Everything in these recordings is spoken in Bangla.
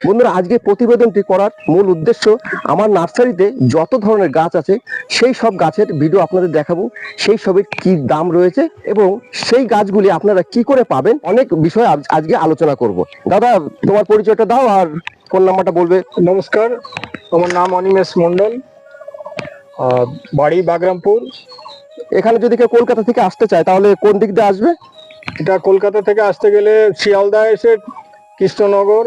বন্ধুরা আজকে প্রতিবেদনটি করার মূল উদ্দেশ্য আমার নার্সারিতে যত ধরনের গাছ আছে সেই সব গাছের ভিডিও আপনাদের দেখাবো সেই সবের কি দাম রয়েছে এবং সেই গাছগুলি আপনারা কি করে পাবেন অনেক বিষয় আজ- আজকে আলোচনা করব। দাদা তোমার পরিচয়টা দাও আর ফোন নাম্বারটা বলবে। নমস্কার আমার নাম অনিমেষ মন্ডল বাড়ি বাগরামপুর। এখানে যদি কেউ কলকাতা থেকে আসতে চায় তাহলে কোন দিক দিয়ে আসবে? এটা কলকাতা থেকে আসতে গেলে শিয়ালদা এসে কৃষ্ণনগর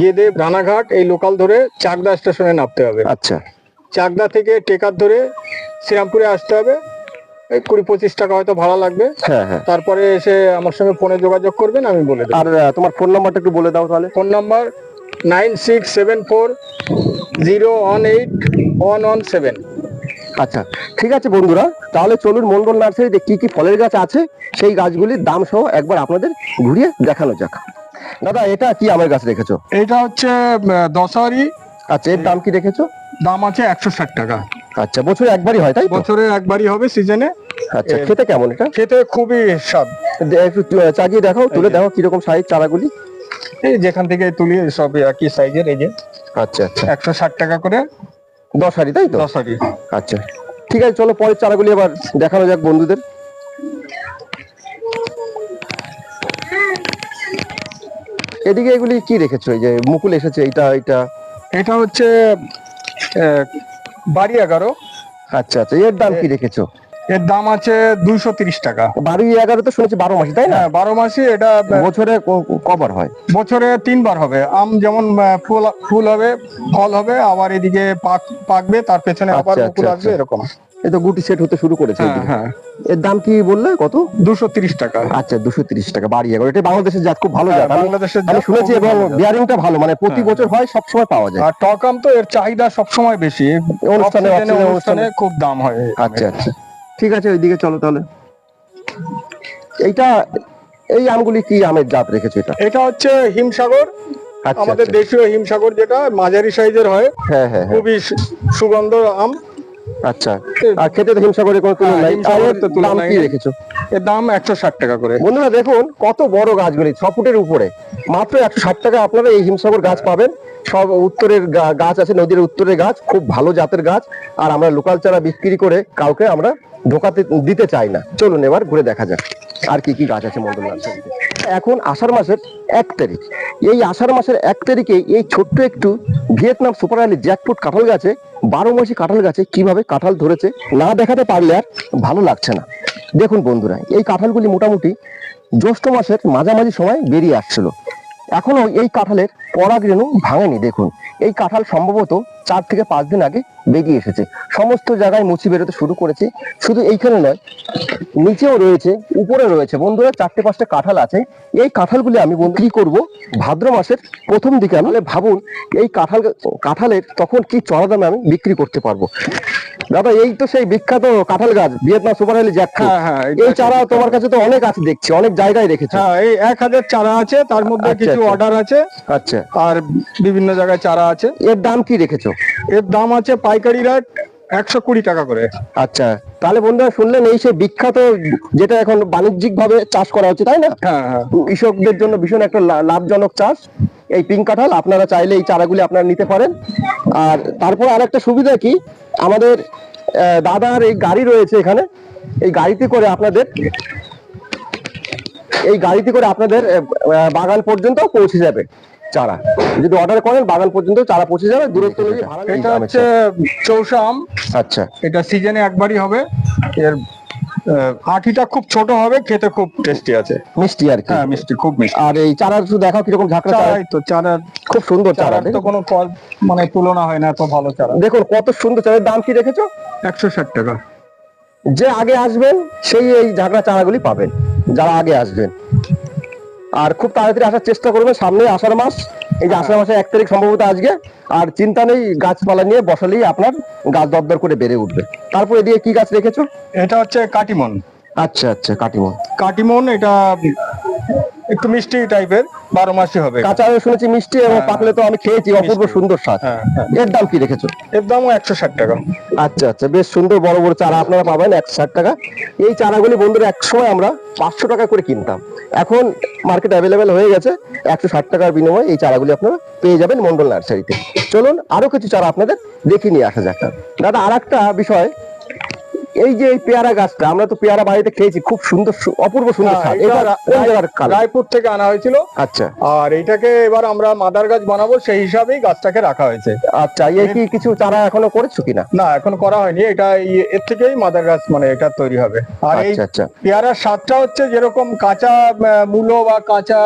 গেদে রানাঘাট এই লোকাল ধরে চাকদা স্টেশনে নামতে হবে। আচ্ছা। চাকদা থেকে টেকার ধরে শ্রীরামপুরে আসতে হবে। এই কুড়ি পঁচিশ টাকা হয়তো ভাড়া লাগবে। হ্যাঁ হ্যাঁ। তারপরে এসে আমার সঙ্গে ফোনে যোগাযোগ করবেন আমি বলে দেবো। আর তোমার ফোন নাম্বারটা একটু বলে দাও তাহলে। Phone number nine six seven four zero one eight one one seven. আচ্ছা ঠিক আছে বন্ধুরা তাহলে চলুন মঙ্গল নার্সারিতে কি কি ফলের গাছ আছে সেই গাছগুলির দাম সহ একবার আপনাদের ঘুরিয়ে দেখানো যাক। দাদা এটা কি আমের গাছ রেখেছো? এটা হচ্ছে দশারি। আচ্ছা এর দাম কি রেখেছো? দাম আছে একশো ষাট টাকা। আচ্ছা বছরে একবারই হয় তাই বছরে একবারই হবে সিজনে। আচ্ছা খেতে কেমন এটা? খেতে খুবই স্বাদ। একটু চাগিয়ে দেখো তুলে দেখো কীরকম সাইজ চারাগুলি। এই যেখান থেকে তুলি সব একই সাইজের এই যে। আচ্ছা আচ্ছা। একশো ষাট টাকা করে। দশ হাড়ি তাই তো? দশারি। আচ্ছা ঠিক আছে চলো পরের চারাগুলি এবার দেখানো যাক বন্ধুদের। এদিকে এগুলি কি রেখেছো? এই যে মুকুল এসেছে এটা এটা এটা হচ্ছে আহ, বাড়ি এগারো। আচ্ছা আচ্ছা এর দাম কি রেখেছো? এর দাম আছে দুইশো তিরিশ টাকা। বারো এগারো তো শুনেছি বারো মাসে তাই না? হ্যাঁ বারো মাসে এটা বছরে কবার হয়। বছরে তিনবার হবে। আম যেমন ফুল ফুল হবে ফল হবে আবার এদিকে পাক পাকবে তার পেছনে আবার আচ্ছা, মুকুল আচ্ছা, আসবে আচ্ছা। এরকম। তো গুটি সেট হতে শুরু করেছে হ্যাঁ হ্যাঁ। এর দাম কি বললে কত? দুশো তিরিশ টাকা। আচ্ছা দুশো তিরিশ টাকা বাড়ি এগারো। এটা বাংলাদেশের জাত খুব ভালো হ্যাঁ, জাত। বাংলাদেশের আমি শুনেছি এবং বিয়ারিংটা ভালো মানে প্রতি। বছর হয় সব সময় পাওয়া যায়। আর টক আম তো এর চাহিদা সবসময় বেশি। অনুষ্ঠানে, এ অনুষ্ঠানে খুব দাম হয়। আচ্ছা আচ্ছা। ঠিক আছে ওইদিকে চলো তাহলে। এইটা এই আমগুলি কি আমের জাত রেখেছো এটা? এটা হচ্ছে হিমসাগর। আচ্ছা আমাদের আচ্ছা। দেশীয় হিমসাগর যেটা মাঝারি সাইজের হয়। হ্যাঁ হ্যাঁ হ্যাঁ। খুবই সুগন্ধ আম। আচ্ছা আর খেতে তো হিমসাগরের কোনো তুলনা হ্যাঁ, নাই। এর তো তুলনা দাম কি রেখেছো? এর দাম একশো ষাট টাকা করে। বন্ধুরা দেখুন কত বড় গাছগুলি ছ ফুটের উপরে। মাত্র একশো ষাট টাকা আপনারা এই হিমসাগর গাছ পাবেন। সব উত্তরের গাছ আছে, নদীর উত্তরের গাছ, খুব ভালো জাতের গাছ, আর আমরা লোকাল চারা বিক্রি করে কাউকে আমরা ঢোকাতে, দিতে চাই না। চলুন এবার ঘুরে দেখা যাক, আর কি কি গাছ আছে মন্ডল এখন আষাঢ় মাসের এক তারিখ। এই আষাঢ় মাসের এক তারিখে এই ছোট্ট একটু ভিয়েতনাম সুপার আলি জ্যাকফ্রুট কাঁঠাল গাছে, বারো মাসি কাঁঠাল গাছে কীভাবে কাঁঠাল ধরেছে না দেখাতে পারলে আর ভালো লাগছে না। দেখুন বন্ধুরা, এই কাঁঠালগুলি মোটামুটি জ্যৈষ্ঠ মাসের মাঝামাঝি সময় বেরিয়ে আসছিল। এখনও এই কাঁঠালের পরাগ রেণু ভাঙেনি দেখুন। এই কাঁঠাল সম্ভবত চার থেকে পাঁচ দিন আগে বেরিয়ে এসেছে। সমস্ত জায়গায় মুচি বেরোতে শুরু করেছে। শুধু এইখানে নয় নিচেও রয়েছে উপরে রয়েছে। বন্ধুরা চারটে পাঁচটা কাঁঠাল আছে। এই কাঁঠালগুলি আমি বিক্রি করব? ভাদ্র মাসের প্রথম দিকে তাহলে ভাবুন এই কাঁঠাল কাঁঠালের তখন কি চড়া দামে আমি বিক্রি করতে পারব? দাদা এই তো সেই বিখ্যাত কাঁঠাল গাছ ভিয়েতনাম সুপার জ্যাকফ্রুট হ্যাঁ হ্যাঁ এই চারা তোমার কাছে তো অনেক আছে দেখছি অনেক জায়গায় রেখেছো। হ্যাঁ এই এক হাজার চারা আছে তার মধ্যে আচ্ছা, কিছু আচ্ছা। অর্ডার আছে। আচ্ছা। আর বিভিন্ন জায়গায় চারা আছে। এর দাম কি রেখেছো? এর দাম আছে পাইকারি রেট একশো কুড়ি টাকা করে। আচ্ছা তাহলে বন্ধুরা শুনলেন এই সেই বিখ্যাত যেটা এখন বাণিজ্যিক ভাবে চাষ করা হচ্ছে তাই না? হ্যাঁ হ্যাঁ। কৃষকদের জন্য ভীষণ একটা লাভজনক চাষ। এই পিঙ্ক কাঁঠাল আপনারা চাইলে এই চারাগুলি আপনারা নিতে পারেন। আর তারপর আরেকটা সুবিধা কি? আমাদের দাদার এই গাড়ি রয়েছে এখানে। এই গাড়িতে করে আপনাদের এই গাড়িতে করে আপনাদের বাগান পর্যন্ত পৌঁছে যাবে। চারা। যদি অর্ডার করেন বাগান পর্যন্ত চারা পৌঁছে যাবে দূরত্ব অনুযায়ী ভাড়া এটা হচ্ছে চৌষা আম। আচ্ছা। এটা সিজনে একবারই হবে। এর আঠিটা খুব ছোট হবে খেতে খুব টেস্টি আছে। মিষ্টি আর কি। হ্যাঁ মিষ্টি খুব মিষ্টি। আর এই চারা শুধু দেখাও কীরকম ঝাঁকড়া চারা। তো চারা খুব সুন্দর চারা তো কোনো কল- মানে তুলনা হয় না এত ভালো চারা। দেখুন কত সুন্দর চারার দাম কি রেখেছো একশো ষাট টাকা। যে আগে আসবেন সেই এই ঝাঁকড়া চারাগুলি পাবেন যারা আগে আসবেন। আর খুব তাড়াতাড়ি আসার চেষ্টা করবে সামনে আষাঢ় মাস। এই যে আষাঢ় মাসের এক তারিখ সম্ভবত আজকে। আর চিন্তা নেই গাছপালা নিয়ে বসালেই আপনার গাছ দরদর করে বেড়ে উঠবে। তারপর এদিকে কি গাছ রেখেছো? এটা হচ্ছে কাটিমন। আচ্ছা আচ্ছা কাটিমন। কাটিমন এটা একটু মিষ্টি টাইপের বারো মাসি হবে কাঁচা শুনেছি মিষ্টি এবং হ্যাঁ। পাকলে তো আমি খেয়েছি অপূর্ব সুন্দর স্বাদ। হ্যাঁ হ্যাঁ। এর দাম কি রেখেছো? এর দাম একশো ষাট টাকা। আচ্ছা আচ্ছা বেশ সুন্দর বড় বড় চারা আপনারা পাবেন একশো ষাট টাকা। এই চারাগুলি বন্ধুরা এক সময় আমরা পাঁচশো টাকা করে কিনতাম। এখন মার্কেট অ্যাভেলেবেল হয়ে গেছে একশো ষাট টাকার বিনিময়ে এই চারাগুলি আপনারা পেয়ে যাবেন মন্ডল নার্সারিতে। চলুন আরও কিছু চারা আপনাদের দেখে নিয়ে আসা যাক। দাদা আর একটা বিষয় এই যে এই পেয়ারা গাছটা আমরা তো পেয়ারা বাড়িতে খেয়েছি খুব সুন্দর অপূর্ব সুন্দর হ্যাঁ, স্বাদ। এটা এটা কোন জায়গার কালার? রায়পুর থেকে আনা হয়েছিল। আচ্ছা। আর এইটাকে এবার আমরা মাদার গাছ বানাবো সেই হিসাবেই গাছটাকে রাখা হয়েছে। আচ্ছা এই কি কিছু চারা এখনও করেছ কিনা? না এখন করা হয়নি। এটা এর থেকেই মাদার গাছ মানে এটা তৈরি হবে। আর এই আচ্ছা আচ্ছা। পেয়ারার স্বাদটা হচ্ছে যেরকম কাঁচা মূলো বা কাঁচা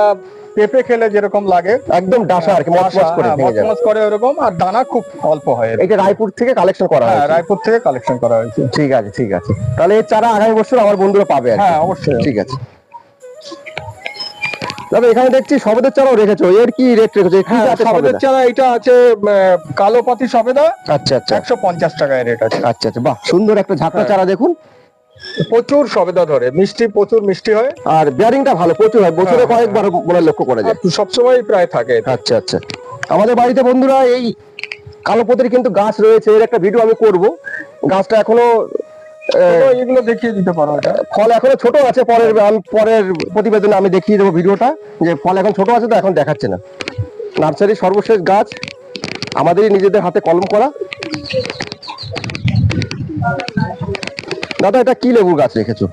পেঁপে খেলে যেরকম লাগে একদম ডাসা আর কি মচমচ করে হ্যাঁ, ভেঙে মচমচ করে আর দানা খুব অল্প হয় এটা রায়পুর থেকে কালেকশন করা হ্যাঁ হয়েছে। রায়পুর থেকে কালেকশন করা হয়েছে। ঠিক আছে ঠিক আছে। তাহলে এই চারা আগামী বছর আমার বন্ধুরা পাবে হ্যাঁ অবশ্যই। ঠিক আছে। দাদা এখানে দেখছি সবেদের চারাও রেখেছো। এর কি রেট রেখেছো? কি হ্যাঁ জাতের সবেদের চারা এটা আছে কালো পাতি সবেদা। আচ্ছা আচ্ছা। একশো পঞ্চাশ টাকায় রেট আছে। আচ্ছা আচ্ছা। বাহ সুন্দর একটা ঝাঁকড়া হ্যাঁ। চারা দেখুন। প্রচুর সবেদা ধরে মিষ্টি প্রচুর মিষ্টি হয়। আর বিয়ারিংটা ভালো প্রচুর হয় বছরে হ্যাঁ, কয়েকবার হয়। লক্ষ্য করা যায়। সবসময় প্রায় থাকে আচ্ছা আচ্ছা। আমাদের বাড়িতে বন্ধুরা এই কালো কালোপতির কিন্তু গাছ রয়েছে এর একটা ভিডিও আমি করব। গাছটা এখনও এগুলো দেখিয়ে দিতে পারো এটা। ফল এখনও ছোট আছে পরের আমি পরের প্রতিবেদনে আমি দেখিয়ে দেবো ভিডিওটা যে ফল এখন ছোট আছে তো এখন দেখাচ্ছে না। নার্সারির সর্বশেষ গাছ আমাদেরই নিজেদের হাতে কলম করা। দাদা এটা কি লেবুর গাছ রেখেছো?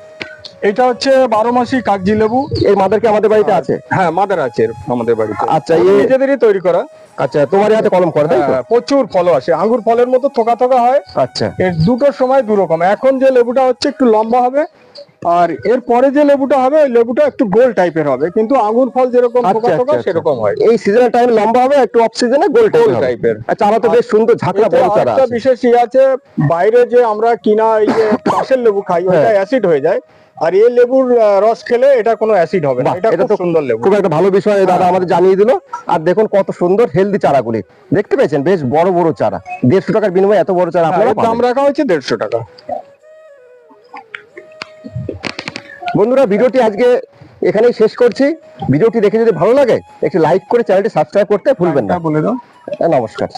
এটা হচ্ছে বারো মাসি কাগজি লেবু। এই মাদার কি আমাদের বাড়িতে আছে? হ্যাঁ মাদার আছে আমাদের বাড়িতে। আচ্ছা, এই নিজেদেরই তৈরি করা। আচ্ছা তোমার হাতে কলম করা তাই হ্যাঁ, প্রচুর ফল আসে। আঙ্গুর ফলের মতো থোকা থোকা হয়। আচ্ছা। এর দুটোর সময় দু রকম এখন যে লেবুটা হচ্ছে একটু লম্বা হবে। আর এর পরে যে লেবুটা হবে ওই লেবুটা একটু গোল টাইপের হবে কিন্তু আঙ্গুর ফল যেরকম আচ্ছা, আচ্ছা, আচ্ছা। সেরকম হয়। এই সিজনের টাইম লম্বা হবে একটু অফ সিজনে গোল টাইপের আচ্ছা চারা তো বেশ সুন্দর ঝাঁকড়া বড় চারা আছে। বিশেষ ইয়ে আছে বাইরে যে আমরা কিনা এই যে চাষের লেবু খাই ওটা হ্যাঁ। অ্যাসিড হয়ে যায়। আর এই লেবুর রস খেলে এটা কোনো অ্যাসিড হবে না। এটা এটা খুব সুন্দর লেবু। খুব একটা ভালো বিষয় দাদা আমাদের জানিয়ে দিল। আর দেখুন কত সুন্দর হেলদি চারাগুলি। দেখতে পেয়েছেন বেশ বড় বড় চারা। দেড়শো টাকার বিনিময়ে এত বড় চারা হ্যাঁ, আপনারা দাম রাখা হয়েছে দেড়শো টাকা। বন্ধুরা ভিডিওটি আজকে এখানেই শেষ করছি। ভিডিওটি দেখে যদি ভালো লাগে একটি লাইক করে চ্যানেলটি সাবস্ক্রাইব করতে ভুলবেন না। বলে দাও। নমস্কার।